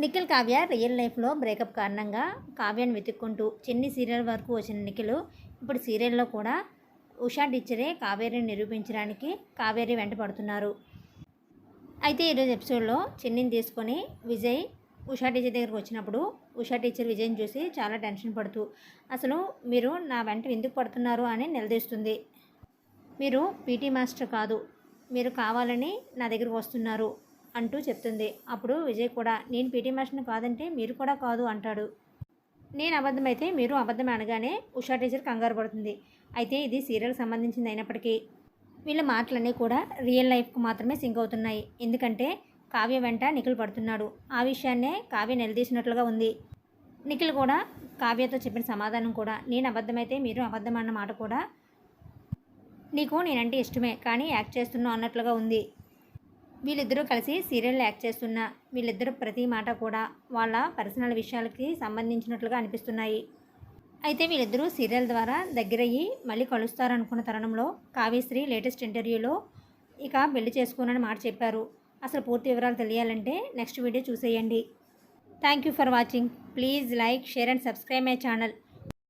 Nikhil Kavya real లైఫ్లో breakup కారణంగా కావ్యాన్ని వెతుక్కుంటూ చెన్ని సీరియల్ వరకు వచ్చిన నిఖిల్ ఇప్పుడు సీరియల్లో కూడా ఉషా టీచరే కావేరిని నిరూపించడానికి కావేరి వెంట పడుతున్నారు. అయితే ఈరోజు ఎపిసోడ్లో చిన్నిని తీసుకొని విజయ్ ఉషా టీచర్ దగ్గరకు వచ్చినప్పుడు ఉషా టీచర్ విజయ్ని చూసి చాలా టెన్షన్ పడుతూ అసలు మీరు నా వెంట ఎందుకు పడుతున్నారు? అని నిలదీస్తుంది. మీరు పీటీ మాస్టర్ కాదు మీరు కావాలని నా దగ్గరకు వస్తున్నారు. అంటూ చెప్తుంది. అప్పుడు విజయ్ కూడా నేను పీటీ మాస్టర్ని కాదంటే మీరు కూడా కాదు అంటాడు. నేను అబద్ధమైతే మీరు అబద్ధం అనగానే ఉషా టీచర్ కంగారు పడుతుంది. అయితే ఇది సీరియల్కి సంబంధించింది అయినప్పటికీ వీళ్ళ మాటలన్నీ కూడా రియల్ లైఫ్కు మాత్రమే సింక్ అవుతున్నాయి. ఎందుకంటే కావ్య వెంట నిఖిల్ పడుతున్నాడు. ఆ విషయాన్నే కావ్య నిలదీసినట్లుగా ఉంది. నిఖిల్ కూడా కావ్యతో చెప్పిన సమాధానం కూడా నేను అబద్ధమైతే మీరు అబద్ధం అన్న మాట కూడా నీకు నేనంటే ఇష్టమే కానీ యాక్ట్ చేస్తున్నావు అన్నట్లుగా ఉంది. వీళ్ళిద్దరూ కలిసి సీరియల్ యాక్ట్ చేస్తున్న వీళ్ళిద్దరూ ప్రతి మాట కూడా వాళ్ళ పర్సనల్ విషయాలకి సంబంధించినట్లుగా అనిపిస్తున్నాయి. అయితే వీళ్ళిద్దరూ సీరియల్ ద్వారా దగ్గరయ్యి మళ్ళీ కలుస్తారనుకున్న తరుణంలో కావ్యశ్రీ లేటెస్ట్ ఇంటర్వ్యూలో ఇక పెళ్ళి చేసుకోనని మాట చెప్పారు. అసలు పూర్తి వివరాలు తెలియాలంటే నెక్స్ట్ వీడియో చూసేయండి. Thank you for watching. Please like share and subscribe my channel.